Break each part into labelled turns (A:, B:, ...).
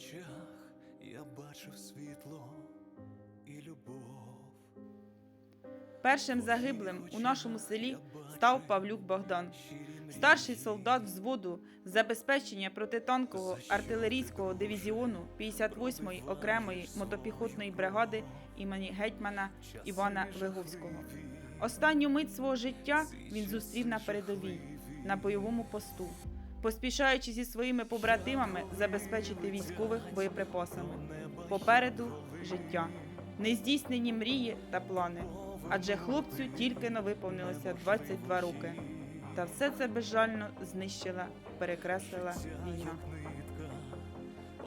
A: очах я бачив світло і любов.
B: Першим загиблим у нашому селі став Павлюк Богдан, старший солдат взводу забезпечення протитанкового артилерійського дивізіону 58-ї окремої мотопіхотної бригади імені гетьмана Івана Виговського. Останню мить свого життя він зустрів на передовій, на бойовому посту, поспішаючи зі своїми побратимами забезпечити військових боєприпасами. Попереду життя, нездійснені мрії та плани. Адже хлопцю тільки но виповнилося 22 роки. Та все це безжально знищила, перекреслила війна.
A: Нитка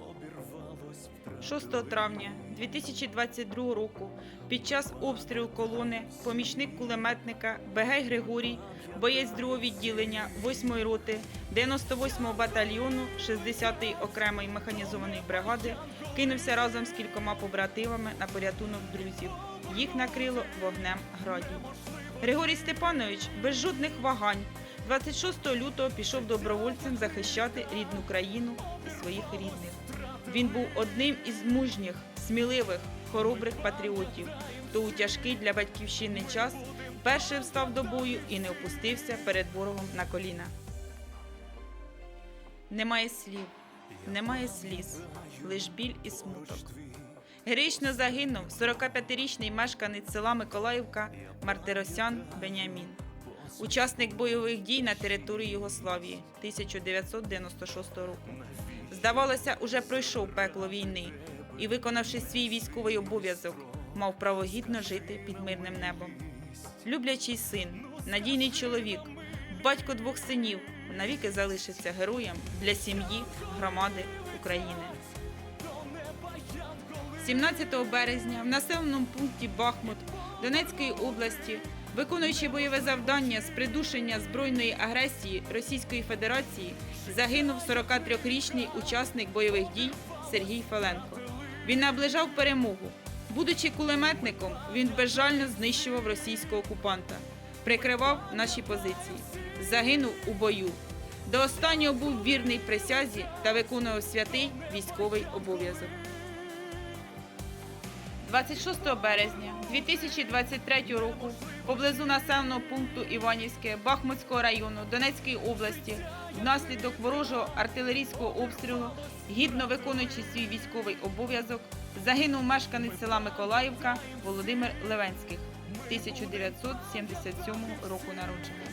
A: обірвалось
B: 6 травня 2022 року під час обстрілу колони помічник кулеметника Бегей Григорій, боєць другого відділення 8-ї роти 98-го батальйону 60-ї окремої механізованої бригади кинувся разом з кількома побратимами на порятунок друзів. Їх накрило вогнем градів. Григорій Степанович без жодних вагань 26 лютого пішов добровольцем захищати рідну країну і своїх рідних. Він був одним із мужніх, сміливих, хоробрих патріотів, хто у тяжкий для батьківщини час перший встав до бою і не опустився перед ворогом на коліна. Немає слів, немає сліз, лиш біль і смуток. Героїчно загинув 45-річний мешканець села Миколаївка Мартиросян Бенямін, учасник бойових дій на території Югославії 1996 року. Здавалося, уже пройшов пекло війни і, виконавши свій військовий обов'язок, мав право гідно жити під мирним небом. Люблячий син, надійний чоловік, батько двох синів навіки залишиться героєм для сім'ї, громади України. 17 березня в населеному пункті Бахмут Донецької області, виконуючи бойове завдання з придушення збройної агресії Російської Федерації, загинув 43-річний учасник бойових дій Сергій Феленко. Він наближав перемогу. Будучи кулеметником, він безжально знищував російського окупанта, прикривав наші позиції, загинув у бою. До останнього був вірний присязі та виконував святий військовий обов'язок. 26 березня 2023 року поблизу населеного пункту Іванівське Бахмутського району Донецької області внаслідок ворожого артилерійського обстрілу, гідно виконуючи свій військовий обов'язок, загинув мешканець села Миколаївка Володимир Левенських 1977 року народження.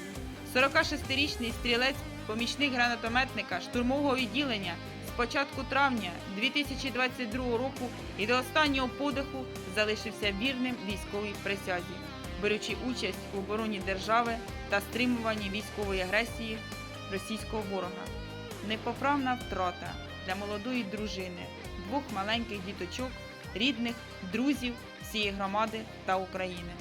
B: 46-річний стрілець, помічник гранатометника штурмового відділення початку травня 2022 року і до останнього подиху залишився вірним військовій присязі, беручи участь у обороні держави та стримуванні військової агресії російського ворога. Непоправна втрата для молодої дружини, двох маленьких діточок, рідних, друзів всієї громади та України.